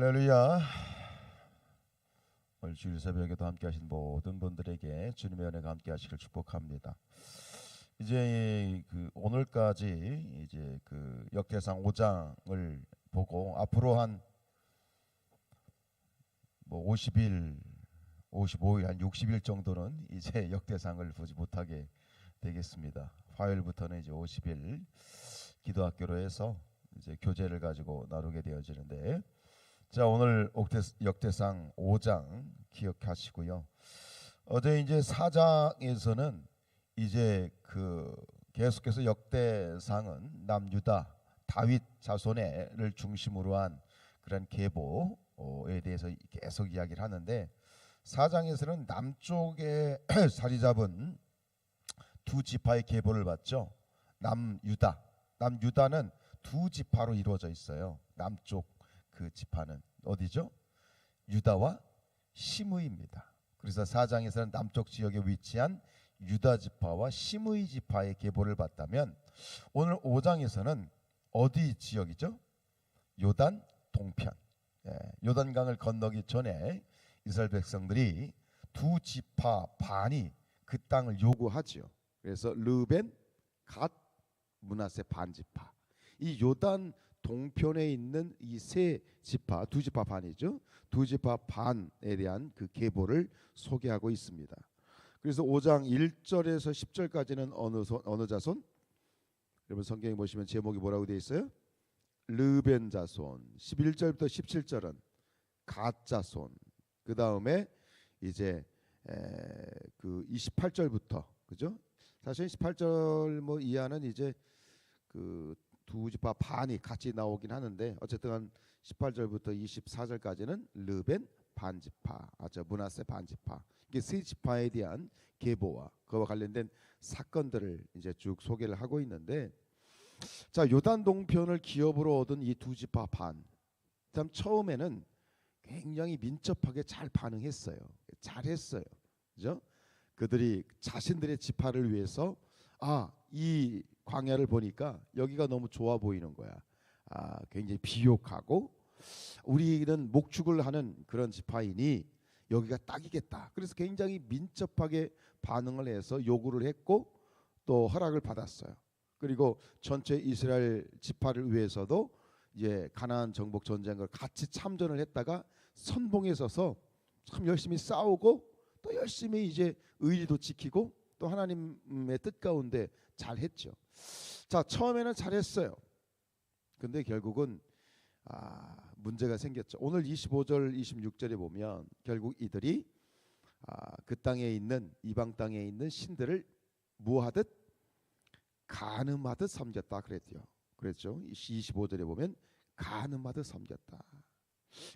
할렐루야. 오늘 주일 새벽에도 함께 하신 모든 분들에게 주님의 은혜가 함께 하시길 축복합니다. 이제 그 오늘까지 이제 그 역대상 5장을 보고 앞으로 한 뭐 50일, 55일, 한 60일 정도는 이제 역대상을 보지 못하게 되겠습니다. 화요일부터는 이제 50일 기도학교로 해서 이제 교재를 가지고 나누게 되어지는데 자 오늘 역대상 5장 기억하시고요. 어제 이제 4장에서는 이제 그 계속해서 역대상은 남유다 다윗 자손을 중심으로 한 그런 계보에 대해서 계속 이야기를 하는데 4장에서는 남쪽에 자리 잡은 두 지파의 계보를 받죠. 남유다. 남유다는 두 지파로 이루어져 있어요. 남쪽 그 지파는 어디죠? 유다와 시므입니다. 그래서 사장에서는 남쪽 지역에 위치한 유다 지파와 시므이 지파의 계보를 봤다면 오늘 5장에서는 어디 지역이죠? 요단 동편. 예, 요단강을 건너기 전에 이스라엘 백성들이 두 지파 반이 그 땅을 요구하지요. 그래서 르벤, 갓, 문하세 반 지파. 이 요단 동편에 있는 이 세 지파 두 지파 반이죠. 두 지파 반에 대한 그 계보를 소개하고 있습니다. 그래서 5장 1절에서 10절까지는 어느 소, 어느 자손? 여러분 성경에 보시면 제목이 뭐라고 되어 있어요? 르벤 자손. 11절부터 17절은 갓 자손. 그 다음에 이제 에, 그 28절부터 그죠? 사실 18절 뭐 이하는 이제 그 두 지파 반이 같이 나오긴 하는데 어쨌든 한 18절부터 24절까지는 르벤 반지파, 아저 문하세 반지파. 이게 세 지파에 대한 계보와 그와 관련된 사건들을 이제 쭉 소개를 하고 있는데 자 요단 동편을 기업으로 얻은 이 두 지파 반. 참 처음에는 굉장히 민첩하게 잘 반응했어요. 잘했어요. 그죠? 그들이 자신들의 지파를 위해서 아, 이 광야를 보니까 여기가 너무 좋아 보이는 거야. 아, 굉장히 비옥하고 우리는 목축을 하는 그런 지파이니 여기가 딱이겠다. 그래서 굉장히 민첩하게 반응을 해서 요구를 했고 또 허락을 받았어요. 그리고 전체 이스라엘 지파를 위해서도 이제 가나안 정복 전쟁을 같이 참전을 했다가 선봉에 서서 참 열심히 싸우고 또 열심히 이제 의리도 지키고 또 하나님의 뜻 가운데 잘했죠. 자 처음에는 잘했어요. 근데 결국은 아, 문제가 생겼죠. 오늘 25절 26절에 보면 결국 이들이 아, 그 땅에 있는 이방 땅에 있는 신들을 무하듯 가늠하듯 섬겼다 그랬죠. 그랬죠. 25절에 보면 가늠하듯 섬겼다.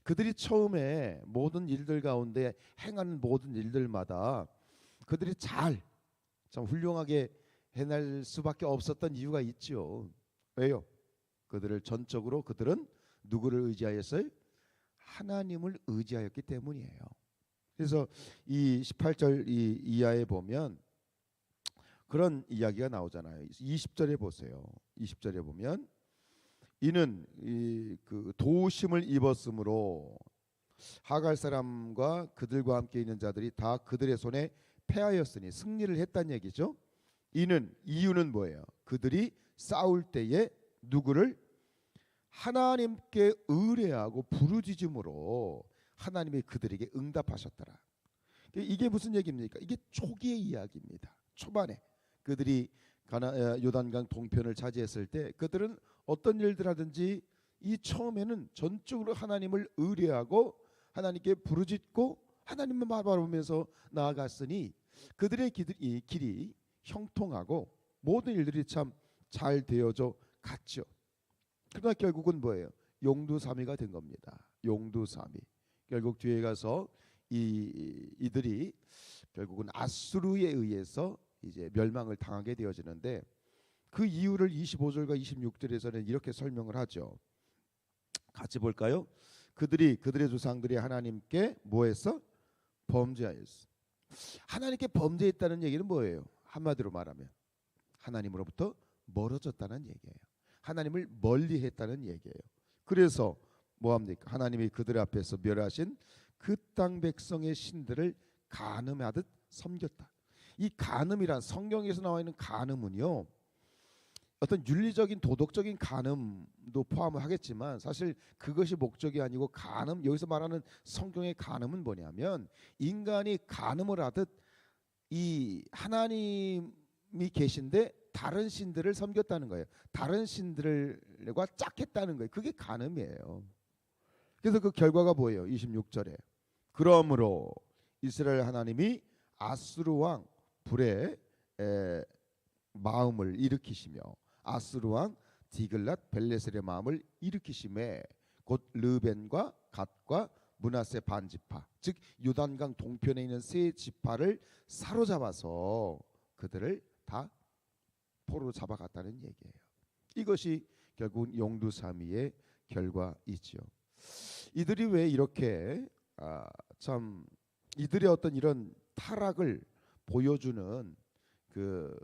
그들이 처음에 모든 일들 가운데 행하는 모든 일들마다 그들이 잘 참 훌륭하게 해낼 수밖에 없었던 이유가 있죠. 왜요? 그들을 전적으로 그들은 누구를 의지하였어요? 하나님을 의지하였기 때문이에요. 그래서 이 18절 이 이하에 보면 그런 이야기가 나오잖아요. 20절에 보세요. 20절에 보면 이는 이 그 도심을 입었으므로 하갈 사람과 그들과 함께 있는 자들이 다 그들의 손에 패하였으니 승리를 했단 얘기죠. 이는 이유는 뭐예요? 그들이 싸울 때에 누구를 하나님께 의뢰하고 부르짖음으로 하나님이 그들에게 응답하셨더라. 이게 무슨 얘기입니까? 이게 초기의 이야기입니다. 초반에 그들이 가나 요단강 동편을 차지했을 때 그들은 어떤 일들 하든지 이 처음에는 전적으로 하나님을 의뢰하고 하나님께 부르짖고 하나님만 바라보면서 나아갔으니 그들의 길이, 형통하고 모든 일들이 참 잘 되어져 갔죠. 그러나 결국은 뭐예요? 용두사미가 된 겁니다. 용두사미. 결국 뒤에 가서 이 이들이 결국은 아수르에 의해서 이제 멸망을 당하게 되어지는데 그 이유를 25절과 26절에서는 이렇게 설명을 하죠. 같이 볼까요? 그들이 그들의 조상들이 하나님께 뭐했어? 범죄하였어. 하나님께 범죄했다는 얘기는 뭐예요? 한마디로 말하면 하나님으로부터 멀어졌다는 얘기예요. 하나님을 멀리했다는 얘기예요. 그래서 뭐합니까? 하나님이 그들 앞에서 멸하신 그 땅 백성의 신들을 간음하듯 섬겼다. 이 간음이란 성경에서 나와 있는 간음은요. 어떤 윤리적인 도덕적인 간음도 포함을 하겠지만 사실 그것이 목적이 아니고 간음 여기서 말하는 성경의 간음은 뭐냐면 인간이 간음을 하듯 이 하나님이 계신데 다른 신들을 섬겼다는 거예요. 다른 신들과 짝했다는 거예요. 그게 간음이에요. 그래서 그 결과가 뭐예요? 26절에 그러므로 이스라엘 하나님이 아수르 왕 불의 에, 마음을 일으키시며 아수르 왕 디글랏 벨레셀의 마음을 일으키심에 곧 르벤과 갓과 문하세 반지파 즉 요단강 동편에 있는 세 지파를 사로잡아서 그들을 다 포로 잡아갔다는 얘기예요. 이것이 결국 용두사미의 결과이지요. 이들이 왜 이렇게 아, 참 이들의 어떤 이런 타락을 보여주는 그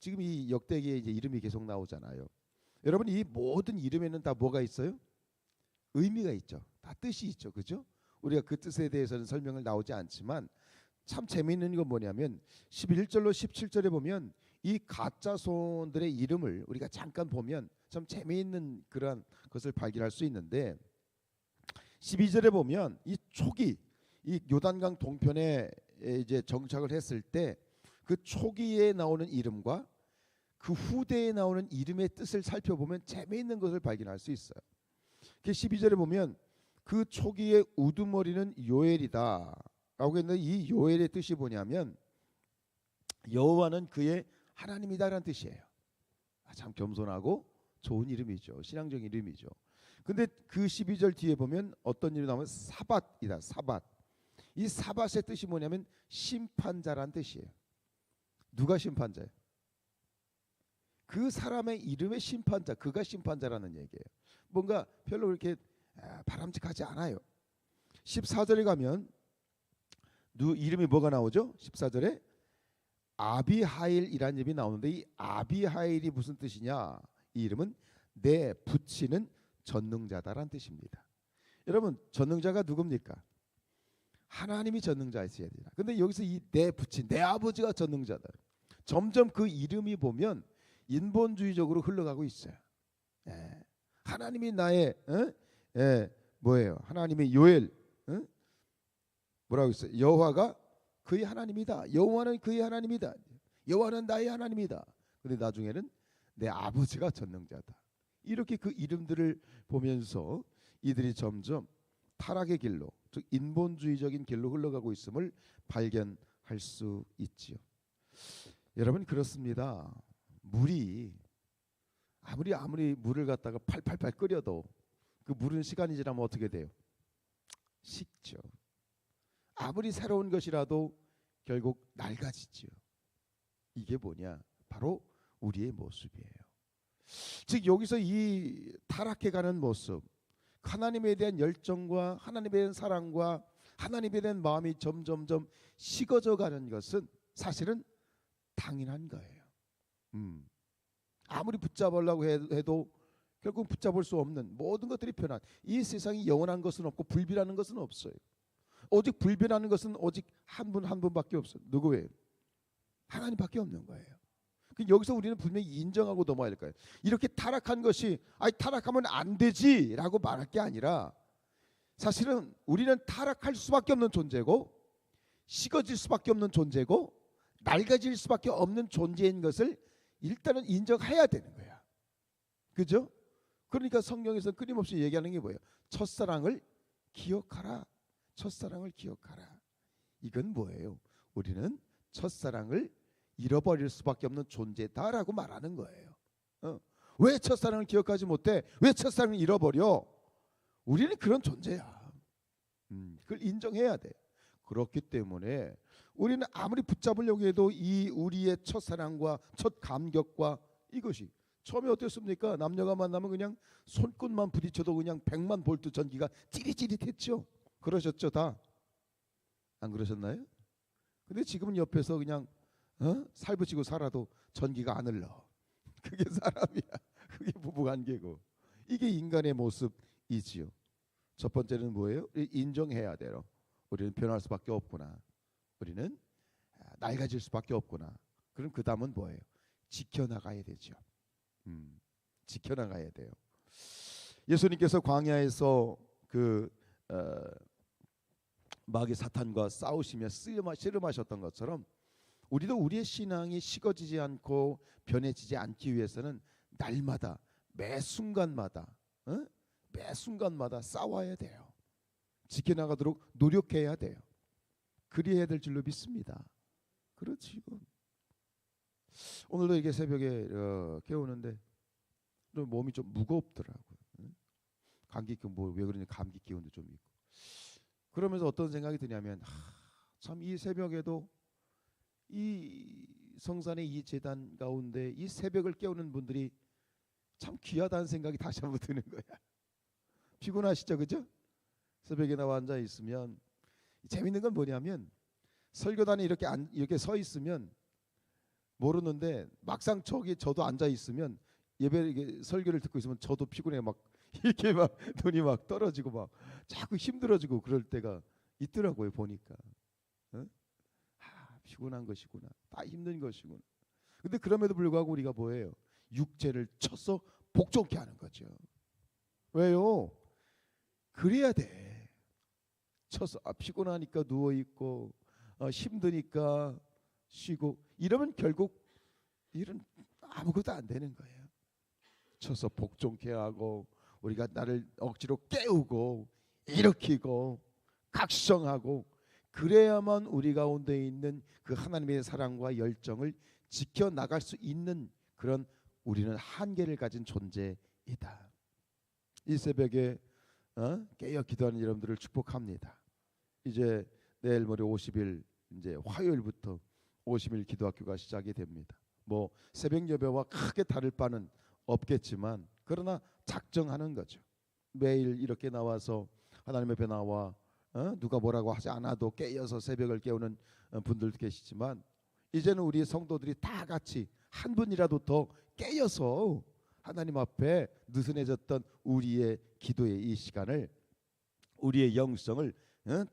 지금 이 역대기에 이제 이름이 계속 나오잖아요. 여러분 이 모든 이름에는 다 뭐가 있어요? 의미가 있죠. 다 뜻이 있죠. 그죠? 우리가 그 뜻에 대해서는 설명을 나오지 않지만 참 재미있는 건 뭐냐면 11절로 17절에 보면 이 가짜손들의 이름을 우리가 잠깐 보면 참 재미있는 그런 것을 발견할 수 있는데 12절에 보면 이 초기 이 요단강 동편에 이제 정착을 했을 때 그 초기에 나오는 이름과 그 후대에 나오는 이름의 뜻을 살펴보면 재미있는 것을 발견할 수 있어요. 그 12절에 보면 그 초기의 우두머리는 요엘이다. 라고 했는데 이 요엘의 뜻이 뭐냐면 여호와는 그의 하나님이다라는 뜻이에요. 아, 참 겸손하고 좋은 이름이죠. 신앙적인 이름이죠. 근데 그 12절 뒤에 보면 어떤 이름이 나오면 사밧이다. 사밧. 이 사밧의 뜻이 뭐냐면 심판자란 뜻이에요. 누가 심판자예요? 그 사람의 이름의 심판자, 그가 심판자라는 얘기예요. 뭔가 별로 그렇게 아, 바람직하지 않아요. 14절에 가면 누 이름이 뭐가 나오죠? 14절에 아비하일이라는 이름이 나오는데 이 아비하일이 무슨 뜻이냐? 이 이름은 내 붙이는 전능자다란 뜻입니다. 여러분 전능자가 누굽니까? 하나님이 전능자이셔야 되나. 근데 여기서 이 내 붙인 내 아버지가 전능자다. 점점 그 이름이 보면 인본주의적으로 흘러가고 있어요. 예. 하나님이 나의 어? 예, 뭐예요? 하나님의 요엘 어? 뭐라고 있어요? 여호와가 그의 하나님이다. 여호와는 그의 하나님이다. 여호와는 나의 하나님이다. 근데 나중에는 내 아버지가 전능자다. 이렇게 그 이름들을 보면서 이들이 점점 타락의 길로, 즉 인본주의적인 길로 흘러가고 있음을 발견할 수 있지요. 여러분 그렇습니다. 물이 아무리 아무리 물을 갖다가 팔팔팔 끓여도 그 물은 시간이 지나면 어떻게 돼요? 식죠. 아무리 새로운 것이라도 결국 낡아지죠. 이게 뭐냐? 바로 우리의 모습이에요. 즉 여기서 이 타락해 가는 모습, 하나님에 대한 열정과 하나님에 대한 사랑과 하나님에 대한 마음이 점점점 식어져 가는 것은 사실은 당연한 거예요. 음. 아무리 붙잡으려고 해도 결국 붙잡을 수 없는 모든 것들이 변한 이 세상이 영원한 것은 없고 불변하는 것은 없어요. 오직 불변하는 것은 오직 한분한 분밖에 없어요. 누구예요? 하나님밖에 없는 거예요. 그 여기서 우리는 분명히 인정하고 넘어야 될 거예요. 이렇게 타락한 것이 아니 타락하면 안 되지라고 말할 게 아니라 사실은 우리는 타락할 수밖에 없는 존재고 식어질 수밖에 없는 존재고 낡아질 수밖에 없는 존재인 것을 일단은 인정해야 되는 거야. 그죠? 그러니까 성경에서 끊임없이 얘기하는 게 뭐예요? 첫사랑을 기억하라. 첫사랑을 기억하라. 이건 뭐예요? 우리는 첫사랑을 잃어버릴 수밖에 없는 존재다라고 말하는 거예요. 어. 왜 첫사랑을 기억하지 못해? 왜 첫사랑을 잃어버려? 우리는 그런 존재야. 음, 그걸 인정해야 돼. 그렇기 때문에 우리는 아무리 붙잡으려고 해도 이 우리의 첫 사랑과 첫 감격과 이것이 처음에 어땠습니까? 남녀가 만나면 그냥 손끝만 부딪혀도 그냥 백만 볼트 전기가 찌릿찌릿했죠. 그러셨죠 다? 안 그러셨나요? 근데 지금은 옆에서 그냥 어? 살붙이고 살아도 전기가 안 흘러. 그게 사람이야. 그게 부부 관계고 이게 인간의 모습이지요. 첫 번째는 뭐예요? 이- 인정해야 돼요. 우리는 변할 수밖에 없구나. 우리는 아, 낡아질 수밖에 없구나. 그럼 그 다음은 뭐예요? 지켜나가야 되죠. 음, 지켜나가야 돼요. 예수님께서 광야에서 그 어, 마귀 사탄과 싸우시며 씨름하셨던 것처럼 우리도 우리의 신앙이 식어지지 않고 변해지지 않기 위해서는 날마다 매 순간마다 어? 매 순간마다 싸워야 돼요. 지켜나가도록 노력해야 돼요. 그리해야 될 줄로 믿습니다. 그렇지요. 오늘도 이게 새벽에 어, 깨우는데 좀 몸이 좀 무겁더라고요. 응? 감기 기운 뭐왜 그러냐 감기 기운도 좀 있고. 그러면서 어떤 생각이 드냐면 참 이 새벽에도 이 성산의 이 재단 가운데 이 새벽을 깨우는 분들이 참 귀하다는 생각이 다시 한번 드는 거야. 피곤하시죠, 그죠? 새벽에 나와 앉아 있으면 재밌는 건 뭐냐면 설교단에 이렇게 안, 이렇게 서 있으면 모르는데 막상 저기 저도 앉아 있으면 예배 이게 설교를 듣고 있으면 저도 피곤해 막 이렇게 막 눈이 막 떨어지고 막 자꾸 힘들어지고 그럴 때가 있더라고요 보니까. 어? 아, 피곤한 것이구나. 다 힘든 것이구나. 근데 그럼에도 불구하고 우리가 뭐예요? 육체를 쳐서 복종케 하는 거죠. 왜요? 그래야 돼. 쳐서 아, 피곤하니까 누워 있고 어, 힘드니까 쉬고 이러면 결국 일은 아무것도 안 되는 거예요. 쳐서 복종케 하고 우리가 나를 억지로 깨우고 일으키고 각성하고 그래야만 우리 가운데 있는 그 하나님의 사랑과 열정을 지켜 나갈 수 있는 그런 우리는 한계를 가진 존재이다. 이 새벽에 어? 깨어 기도하는 여러분들을 축복합니다. 이제 내일 모레 50일 이제 화요일부터 50일 기도학교가 시작이 됩니다. 뭐 새벽 예배와 크게 다를 바는 없겠지만 그러나 작정하는 거죠. 매일 이렇게 나와서 하나님 앞에 나와 어? 누가 뭐라고 하지 않아도 깨어서 새벽을 깨우는 어, 분들도 계시지만 이제는 우리 성도들이 다 같이 한 분이라도 더 깨어서 하나님 앞에 느슨해졌던 우리의 기도의 이 시간을 우리의 영성을 어?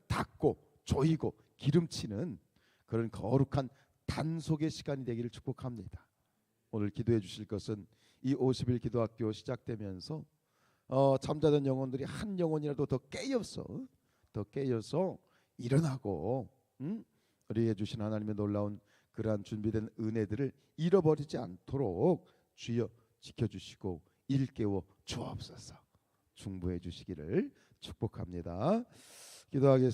닦고 조이고 기름치는 그런 거룩한 단속의 시간이 되기를 축복합니다. 오늘 기도해 주실 것은 이 50일 기도학교 시작되면서 어, 잠자던 영혼들이 한 영혼이라도 더 깨어서 더 깨어서 일어나고 음? 우리에게 주신 하나님의 놀라운 그러한 준비된 은혜들을 잃어버리지 않도록 주여 지켜주시고 일깨워 주옵소서 중보해 주시기를 축복합니다. 기도하겠습니다.